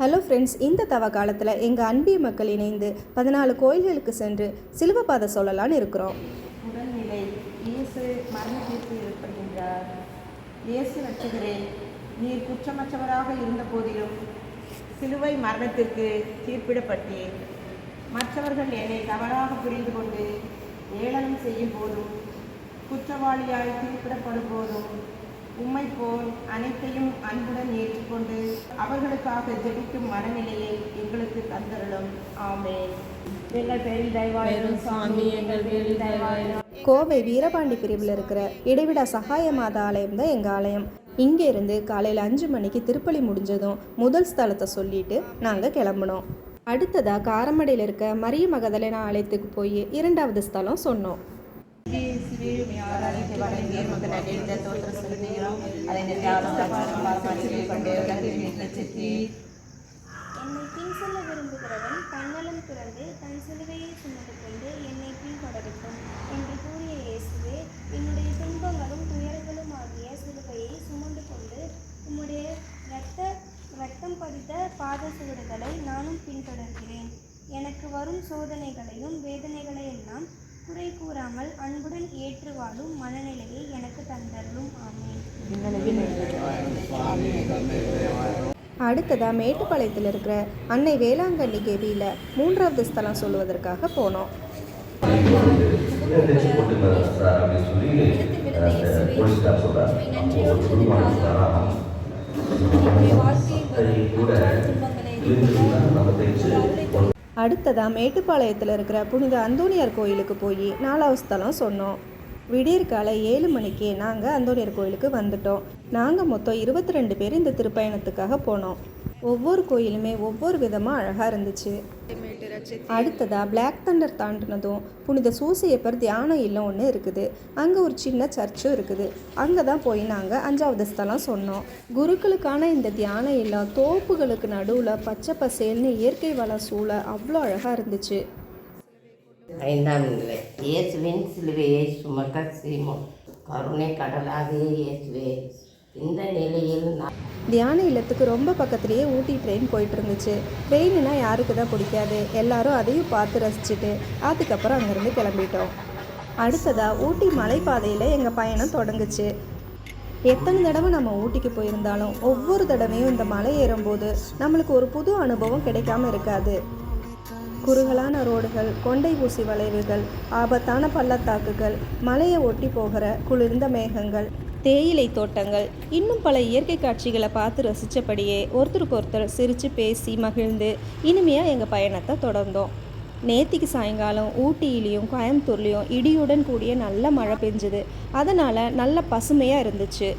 Hello friends இந்த தவ காலத்தில் எங்கள் அன்பிய மக்கள் இணைந்து பதினாலு கோயில்களுக்கு சென்று சிலுவப்பாதை சொல்லலான்னு இருக்கிறோம். உடல்நிலை இயேசு மரணத்திற்கு ஏற்படுகின்றார். இயேசு ரட்சகரே நீர் குற்றமற்றவராக இருந்த போதிலும் சிலுவை மரணத்திற்கு தீர்ப்பிடப்பட்டீர். மற்றவர்கள் என்னை தவறாக புரிந்து கொண்டு ஏளனம் செய்யும் போதும் குற்றவாளியாய் தீர்ப்பிடப்படும் போதும் உம்மை போல் அனைத்தையும் அன்புடன் ஏற்றுக்கொண்டு அவர்களுக்காக ஜெபிக்கும் மனநிலையை எங்களுக்கு தந்தருளும். ஆமென். எங்கள் பேரில் தயவாயிரும் சுவாமி எங்கள் பேரில் தயவாயிரும். கோவை வீரபாண்டி பிரிவில் இருக்கிற இடைவிடா சகாய மாதா ஆலயம் தான் எங்கள் ஆலயம். இங்கேருந்து காலையில் அஞ்சு மணிக்கு திருப்பலி முடிஞ்சதும் முதல் ஸ்தலத்தை சொல்லிட்டு நாங்கள் கிளம்புனோம். அடுத்ததாக காரமடையில் இருக்க மரிய மகதலேனா ஆலயத்துக்கு போய் இரண்டாவது ஸ்தலம் சொன்னோம். ஆராதித்து வணங்கி உமக்கு நன்றி தோற்ற செலுத்துகிறோம் அதை நிறுத்தி கொண்டு என்னை பின் விரும்புகிறவன் தன்னலம் துறந்து தன் சிலுவையை சுமந்து கொண்டு என்னை பின்தொடரட்டும் என்று கூறிய இயேசுவே என்னுடைய துன்பங்களும் துயரங்களும் ஆகிய சிலுவையை சுமந்து கொண்டு உம்முடைய இரத்த ரத்தம் பதித்த பாத சுவடுகளை நானும் பின்தொடர்கிறேன் எனக்கு வரும் சோதனைகளையும் வேதனைகளையும் குறை கூறாமல் அன்புடன் ஏற்று வாழும் மனநிலையை எனக்கு தந்தருளும். ஆமென். அடுத்ததாக மேட்டுப்பாளையத்தில் இருக்கிற அன்னை வேளாங்கண்ணி கேபியில் மூன்றாவது ஸ்தலம் சொல்லுவதற்காக போனோம். கூட அடுத்ததாக மேட்டுப்பாளையத்தில் இருக்கிற புனித அந்தோணியார் கோயிலுக்கு போய் நாலாவது ஸ்தலம் சொன்னோம். விடியற்காலை ஏழு மணிக்கு நாங்கள் அந்தோணியார் கோயிலுக்கு வந்துட்டோம். நாங்கள் மொத்தம் இருபத்தி ரெண்டு பேர் இந்த திருப்பயணத்துக்காக போனோம். ஒவ்வொரு கோயிலுமே ஒவ்வொரு விதமாக அழகாக இருந்துச்சு. அடுத்ததாக பிளாக் தண்டர் தாண்டினதும் புனித சூசையப்பர் தியானம் இல்லம் ஒன்று இருக்குது. அங்கே ஒரு சின்ன சர்ச்சும் இருக்குது. அங்கே தான் போய் நாங்கள் அஞ்சாவது ஸ்தலம் சொன்னோம். குருக்களுக்கான இந்த தியான இல்லம் தோப்புகளுக்கு நடுவில் பச்சை பசேல்னு இயற்கை வள சூழ அவ்வளோ அழகாக இருந்துச்சு. ஐந்தாம் நிலை. இயேசுவின் சிலுவையை சுமக்க சீமோ கருணை கடலாகிய இயேசுவே இந்த நிலையில் நான் தியான இல்லத்துக்கு ரொம்ப பக்கத்துலேயே ஊட்டி ட்ரெயின் போயிட்டு இருந்துச்சு ட்ரெயின்னா யாருக்கு தான் பிடிக்காது. எல்லாரும் அதையும் பார்த்து ரசிச்சுட்டு அதுக்கப்புறம் அங்கேருந்து கிளம்பிட்டோம். அடுத்ததாக ஊட்டி மலைப்பாதையில் எங்கள் பயணம் தொடங்குச்சு. எத்தனை தடவை நம்ம ஊட்டிக்கு போயிருந்தாலும் ஒவ்வொரு தடவையும் இந்த மலை ஏறும்போது நம்மளுக்கு ஒரு புது அனுபவம் கிடைக்காம இருக்காது. குறுகலான ரோடுகள் கொண்டை ஊசி வளைவுகள் ஆபத்தான பள்ளத்தாக்குகள் மலையை ஒட்டி போகிற குளிர்ந்த மேகங்கள் தேயிலை தோட்டங்கள். இன்னும் பல இயற்கை காட்சிகளை பார்த்து ரசித்தபடியே ஒருத்தருக்கு ஒருத்தர் சிரித்து பேசி மகிழ்ந்து இனிமையாக எங்கள் பயணத்தை தொடர்ந்தோம். நேத்திக்கு சாயங்காலம் ஊட்டியிலையும் கோயம்புத்தூர்லேயும் இடியுடன் கூடிய நல்ல மழை பெஞ்சுது. அதனால் நல்ல பசுமையாக இருந்துச்சு.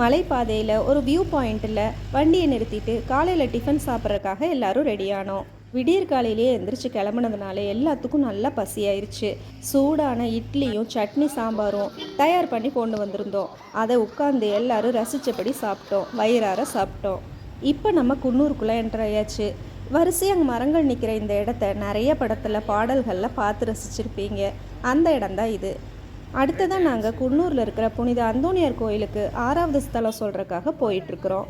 மலைப்பாதையில் ஒரு வியூ பாயிண்ட்டில் வண்டியை நிறுத்திட்டு காலையில் டிஃபன் சாப்பிட்றதுக்காக எல்லாரும் ரெடியானோம் விடியற் காலையிலேயே எந்திரிச்சு கிளம்புனதுனால எல்லாத்துக்கும் நல்லா பசியாயிருச்சு. சூடான இட்லியும் சட்னி சாம்பாரும் தயார் பண்ணி கொண்டு வந்திருந்தோம். அதை உட்காந்து எல்லாரும் ரசித்தபடி சாப்பிட்டோம். வயிறார சாப்பிட்டோம். இப்போ நம்ம குன்னூருக்குள்ளே என்ட்ராயாச்சு வரிசையாக மரங்கள் நிற்கிற இந்த இடத்த நிறைய படத்தில் பாடல்களில் பார்த்து ரசிச்சிருப்பீங்க. அந்த இடம்தான் இது. அடுத்ததான் நாங்கள் குன்னூரில் இருக்கிற புனித அந்தோனியார் கோயிலுக்கு ஆறாவது ஸ்தலம் சொல்கிறதுக்காக போயிட்டுருக்குறோம்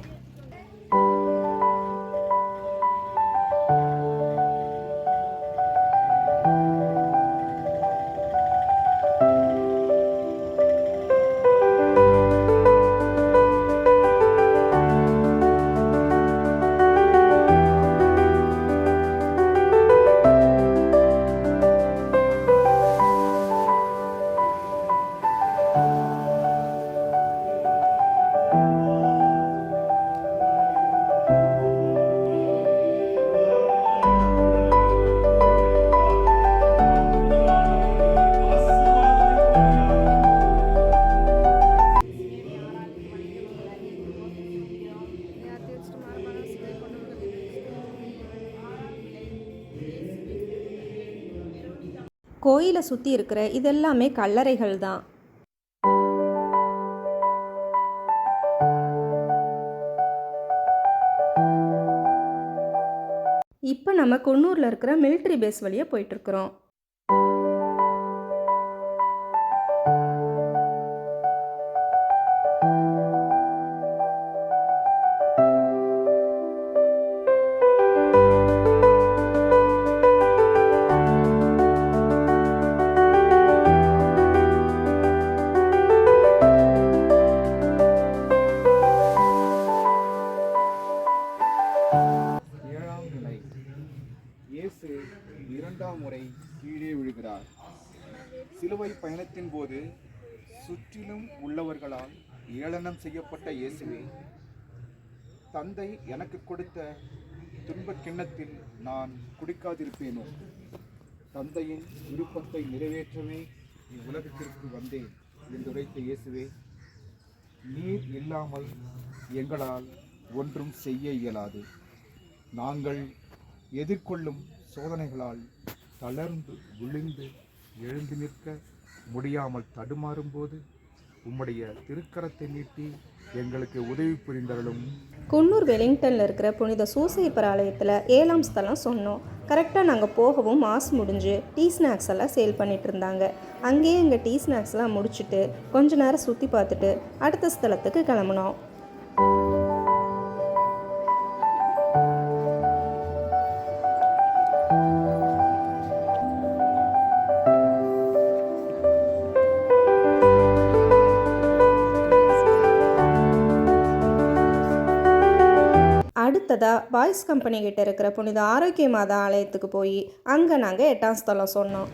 வீட்டை சுற்றி இருக்கிற இதெல்லாமே கல்லறைகள் தான். இப்போ நம்ம குன்னூரில் இருக்கிற மிலிட்ரி பேஸ் வழியாக போயிட்டுருக்குறோம் ஏழாம் நிலை. இயேசு இரண்டாம் முறை கீழே விழுகிறார். சிலுவை பயணத்தின் போது சுற்றிலும் உள்ளவர்களால் ஏளனம் செய்யப்பட்ட இயேசுவே தந்தை எனக்கு கொடுத்த துன்பக் கிண்ணத்தில் நான் குடிக்காதிருப்பேனோ? தந்தையின் விருப்பத்தை நிறைவேற்றவே இவ்வுலகத்திற்கு வந்தேன் என்றுரைத்த இயேசுவே நீர் இல்லாமல் எங்களால் ஒன்றும் செய்ய இயலாது. நாங்கள் எதிர்கொள்ளும் சோதனைகளால் தளர்ந்து விழுந்து எழுந்து நிற்க முடியாமல் தடுமாறும்போது உம்முடைய திருக்கரத்தை நீட்டி எங்களுக்கு உதவி புரிந்தவர்களும் குன்னூர் வெலிங்டனில் இருக்கிற புனித சூசைப்பர் ஆலயத்தில் ஏழாம் ஸ்தலம் சொன்னோம். கரெக்டாக நாங்கள் போகவும் மாஸ் முடிஞ்சு டீ ஸ்நாக்ஸ் எல்லாம் சேல் பண்ணிட்டு இருந்தாங்க. அங்கேயே எங்கள் டீ ஸ்நாக்ஸ்லாம் முடிச்சுட்டு கொஞ்ச நேரம் சுற்றி பார்த்துட்டு அடுத்த ஸ்தலத்துக்கு கிளம்புனோம். அடுத்ததாக பாய்ஸ் கம்பெனி கிட்ட இருக்கிற புனித ஆரோக்கிய மாதா ஆலயத்துக்கு போய் அங்கே நாங்கள் எட்டாம் ஸ்தலம் சொன்னோம்.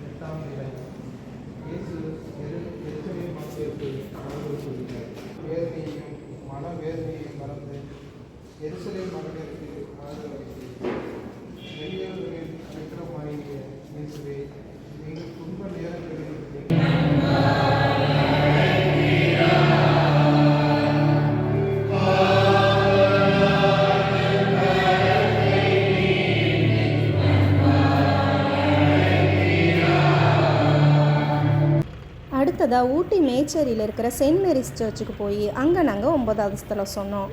அடுத்ததாக ஊட்டி மேச்சேரியில் இருக்கிற செயின்ட் மேரிஸ் சர்ச்சுக்கு போய் அங்கே நாங்கள் ஒன்பதாவது ஸ்தலம் சொன்னோம்.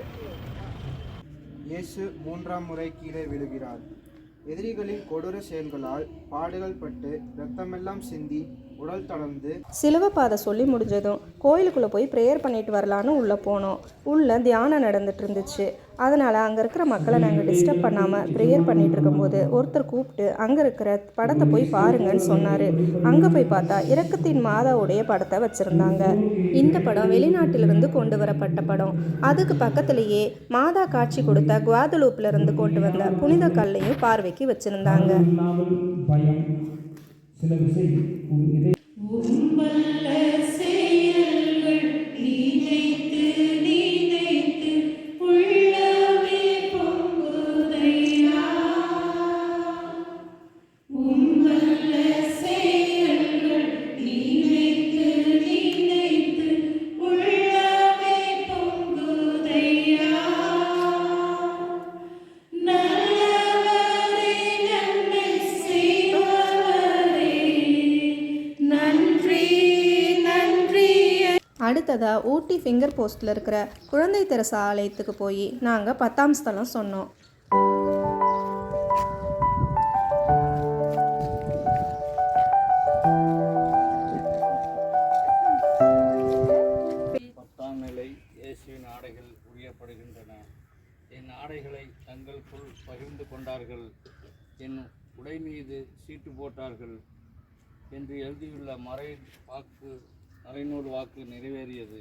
இயேசு மூன்றாம் முறை கீழே விழுகிறார். எதிரிகளின் கொடூர செயல்களால் பாடுகள் பட்டு ரத்தமெல்லாம் சிந்தி உடல் தளர்ந்து சிலுவப்பாதை சொல்லி முடிஞ்சதும் கோயிலுக்குள்ளே போய் ப்ரேயர் பண்ணிட்டு வரலான்னு உள்ளே போனோம். உள்ளே தியானம் நடந்துட்டு இருந்துச்சு. அதனால் அங்கே இருக்கிற மக்களை நாங்கள் டிஸ்டர்ப் பண்ணாமல் ப்ரேயர் பண்ணிட்டு இருக்கும்போது ஒருத்தர் கூப்பிட்டு அங்கே இருக்கிற படத்தை போய் பாருங்கன்னு சொன்னார். அங்கே போய் பார்த்தா இரக்கத்தின் மாதாவுடைய படத்தை வச்சுருந்தாங்க. இந்த படம் வெளிநாட்டிலிருந்து கொண்டு வரப்பட்ட படம். அதுக்கு பக்கத்துலேயே மாதா காட்சி கொடுத்த குவாதலூப்ல இருந்து கொண்டு வந்த புனித கல்லையும் பார்வைக்கு வச்சுருந்தாங்க. சில விசை உன் இதய அடுத்ததாக ஊட்டி ஃபிங்கர் போஸ்ட்டில் இருக்கிற குழந்தை தெரசா ஆலயத்துக்கு போய் நாங்கள் பத்தாம் ஸ்தலம் சொன்னோம். ஆடைகள் உரியப்படுகின்றன. என் ஆடைகளை தங்களுக்குள் பகிர்ந்து கொண்டார்கள். என் உடை மீது சீட்டு போட்டார்கள் என்று எழுதியுள்ள மறை வாக்கு மறைநூல் வாக்கு நிறைவேறியது.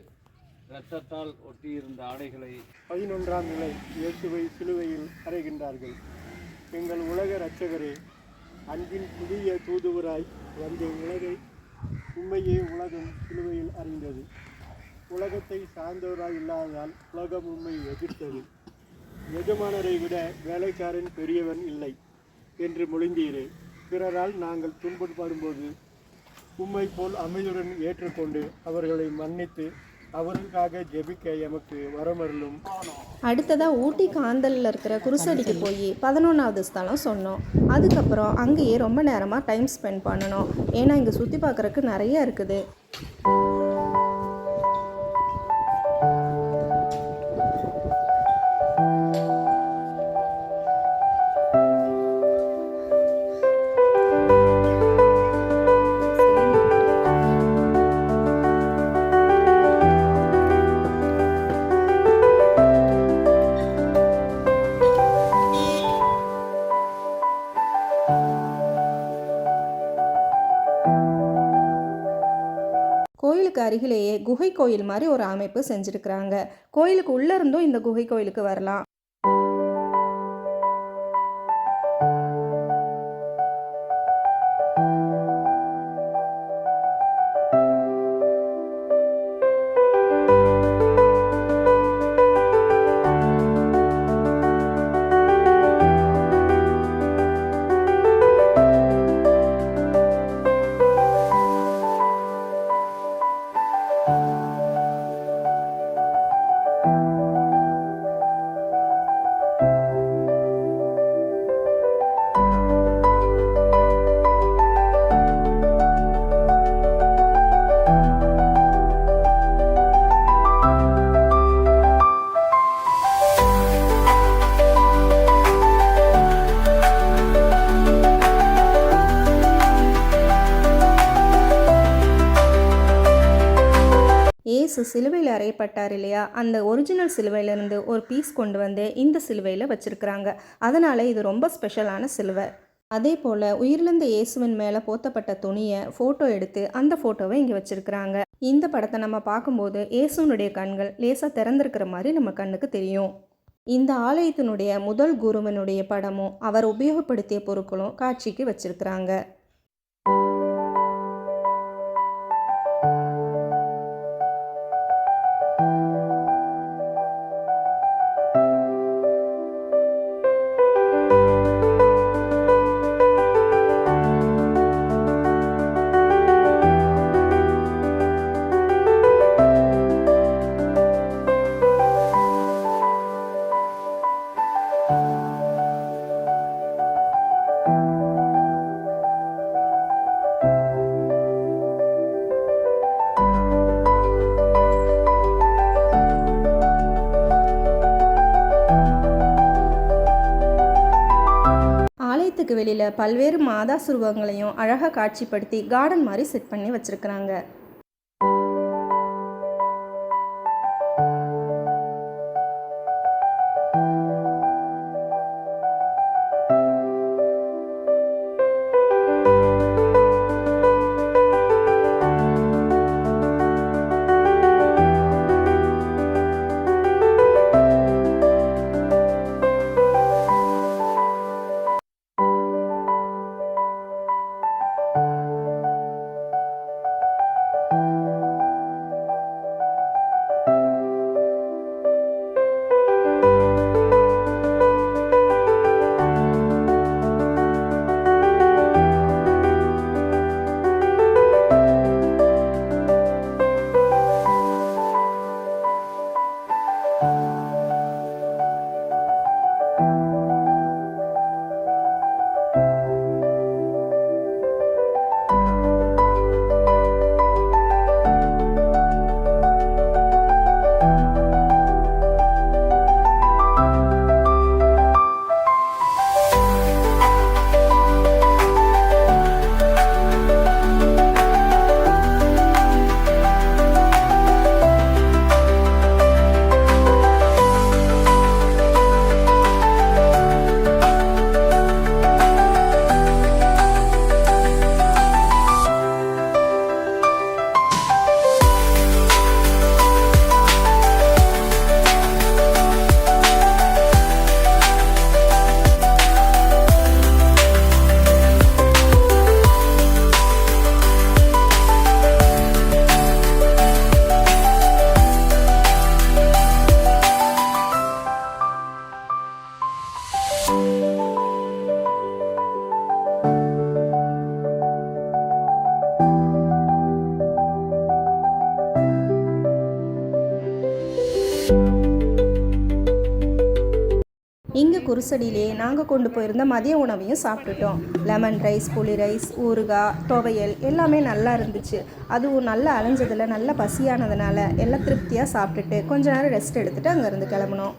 இரத்தத்தால் ஒட்டியிருந்த ஆடைகளை பதினொன்றாம் நிலை இயேசுவை சிலுவையில் அறைகின்றார்கள். எங்கள் உலக இரட்சகரே அன்பின் புதிய தூதுவராய் வந்த உலகை உண்மையே உலகம் சிலுவையில் அறிந்தது. உலகத்தை சார்ந்தவராய் இல்லாததால் உலகம் உண்மை எதிர்த்தது. எஜமானரை விட வேலைக்காரன் பெரியவன் இல்லை என்று மொழிந்தீரே. பிறரால் நாங்கள் துன்பப்படும்போது உம்மை போல் அமைதியுடன் ஏற்றுக்கொண்டு அவர்களை மன்னித்து அவர்களுக்காக ஜெபிக்க எமக்கு வரமருளும். அடுத்ததாக ஊட்டி காந்தலில் இருக்கிற குருசடிக்கு போய் பதினொன்றாவது ஸ்தலம் சொன்னோம். அதுக்கப்புறம் அங்கேயே ரொம்ப நேரமாக டைம் ஸ்பெண்ட் பண்ணணும். ஏன்னா இங்கே சுற்றி பார்க்குறக்கு நிறைய இருக்குது. குகை கோயில் மாதிரி ஒரு அமைப்பு செஞ்சுருக்குறாங்க. கோயிலுக்கு உள்ளே இருந்தும் இந்த குகை கோயிலுக்கு வரலாம். இயேசு சிலுவையில் அறையப்பட்டார் இல்லையா? அந்த ஒரிஜினல் சிலுவையிலேருந்து ஒரு பீஸ் கொண்டு வந்து இந்த சிலுவையில் வச்சுருக்குறாங்க. அதனால் இது ரொம்ப ஸ்பெஷலான சிலுவை. அதே போல் உயிரிழந்த இயேசுவின் மேலே போத்தப்பட்ட துணியை ஃபோட்டோ எடுத்து அந்த ஃபோட்டோவை இங்கே வச்சுருக்குறாங்க. இந்த படத்தை நம்ம பார்க்கும்போது இயேசுனுடைய கண்கள் லேசாக திறந்திருக்கிற மாதிரி நம்ம கண்ணுக்கு தெரியும். இந்த ஆலயத்தினுடைய முதல் குருவனுடைய படமும் அவர் உபயோகப்படுத்திய பொருட்களும் காட்சிக்கு வச்சிருக்கிறாங்க. ஆலயத்துக்கு வெளியில் பல்வேறு மாதா சுருவங்களையும் அழகாக காட்சிப்படுத்தி கார்டன் மாதிரி செட் பண்ணி வச்சிருக்கிறாங்க. இங்கே நாங்கள் கொண்டு போயிருந்த மதிய உணவையும் சாப்பிட்டுட்டோம். லெமன் ரைஸ் புளி ரைஸ் ஊறுகாய் துவையல் எல்லாமே நல்லா இருந்துச்சு. அதுவும் நல்லா அலைஞ்சதில் நல்லா பசியானதுனால எல்லாம் திருப்தியாக சாப்பிட்டுட்டு கொஞ்ச நேரம் ரெஸ்ட் எடுத்துகிட்டு அங்கேருந்து கிளம்புனோம்.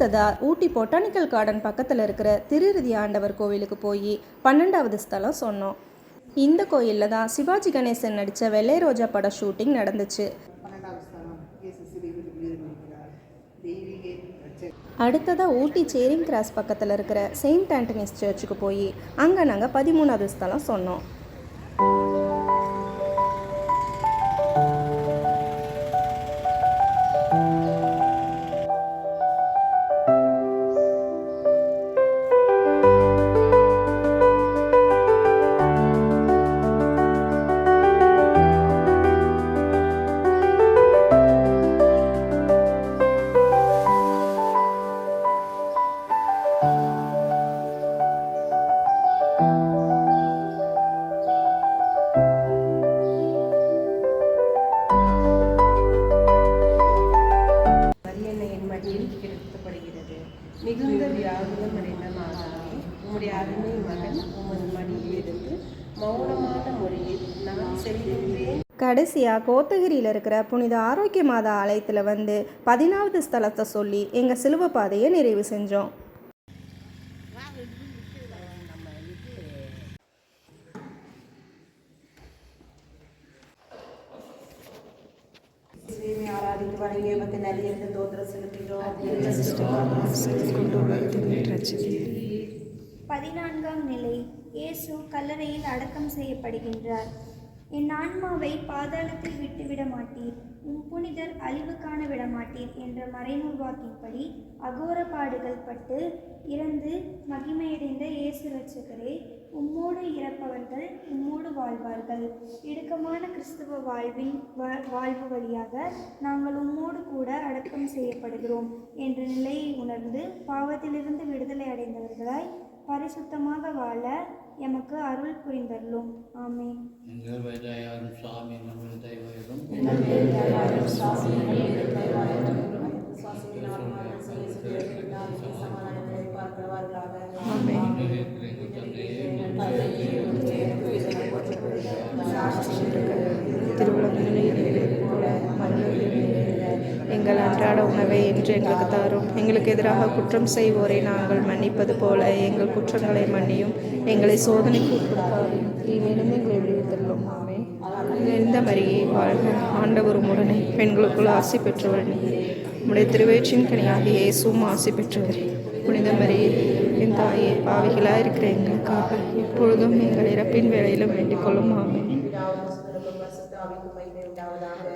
அடுத்ததா ஊட்டி பொட்டானிக்கல் கார்டன் பக்கத்தில் இருக்கிற திருருதி ஆண்டவர் கோவிலுக்கு போய் பன்னெண்டாவது ஸ்தலம் சொன்னோம். இந்த கோயிலில் தான் சிவாஜி கணேசன் நடித்த வெள்ளை ரோஜா பட ஷூட்டிங் நடந்துச்சு. அடுத்ததாக ஊட்டி சேரிங் கிராஸ் பக்கத்தில் இருக்கிற செயின்ட் ஆண்டனிஸ் சர்ச்சுக்கு போய் அங்கே நாங்கள் பதிமூணாவது ஸ்தலம் சொன்னோம். கடைசியாக கோத்தகிரியில் இருக்கிற புனித ஆரோக்கிய மாதா ஆலயத்தில் வந்து பதினாவது ஸ்தலத்தை சொல்லி எங்கள் சிலுவை பாதையை நிறைவு செஞ்சோம். பதினான்காம் நிலை. இயேசு கல்லறையில் அடக்கம் செய்யப்படுகின்றார். என் ஆன்மாவை பாதாளத்தில் விட்டுவிட மாட்டீர் உம் புனிதர் அழிவு காண விட மாட்டீர் என்ற மறைநூல் அகோர பாடுகள் பட்டு இறந்து மகிமையடைந்த இயேசு ரட்சகரே உம்மோடு இறப்பவர்கள் உம்மோடு வாழ்வார்கள். இடுக்கமான கிறிஸ்துவ வாழ்வின் வா- வாழ்வு வழியாக நாங்கள் உம்மோடு கூட அடக்கம் செய்யப்படுகிறோம் என்ற நிலையை உணர்ந்து பாவத்திலிருந்து விடுதலை அடைந்தவர்களாய் பரிசுத்தமாக வாழ எமக்கு அருள் புரிந்தருளும். ஆமென். எங்கள் வேதாயாரும் சாமி நம்ம தெய்வம் எங்கள் அன்றாட உணவை என்று எங்களுக்கு தாரும். எங்களுக்கு எதிராக குற்றம் செய்வோரை நாங்கள் மன்னிப்பது போல எங்கள் குற்றங்களை மன்னியும். எங்களை சோதனைக்கு உட்படுத்தாரும் தீமையிலிருந்து எங்களை விடுவித்தள்ளும் ஆமென். எந்த மரியே வாழ்க. ஆண்டவர் உடனே பெண்களுக்குள் ஆசை பெற்றவர் நீர். உம்முடைய திருவேற்றின் கனியாகிய இயேசுவும் ஆசி பெற்றவர். புனித மரியே என் தாயே பாவிகளாக இருக்கிற எங்களுக்காக இப்பொழுதும் எங்கள் இறப்பின் வேலையிலும் வேண்டிக் கொள்ளும். ஆமென்.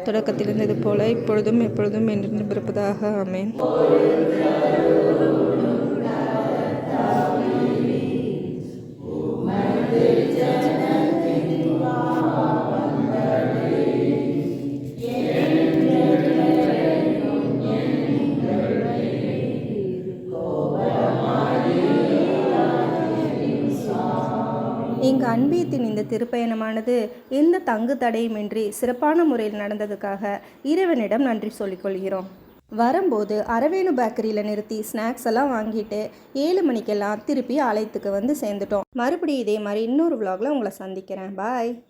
தொடக்கத்தில் இருந்தது போல இப்பொழுதும் எப்பொழுதும் என்று பிறப்பதாக அமேன் எங்கள் அன்பியத்தின் இந்த திருப்பயணமானது எந்த தங்கு தடையுமின்றி சிறப்பான முறையில் நடந்ததுக்காக இறைவனிடம் நன்றி சொல்லிக்கொள்கிறோம். வரும்போது அரவேணு பேக்கரியில் நிறுத்தி ஸ்நாக்ஸ் எல்லாம் வாங்கிட்டு ஏழு மணிக்கெல்லாம் திருப்பி ஆலயத்துக்கு வந்து சேர்ந்துட்டோம். மறுபடியும் இதே மாதிரி இன்னொரு vlogல உங்களை சந்திக்கிறேன். பாய்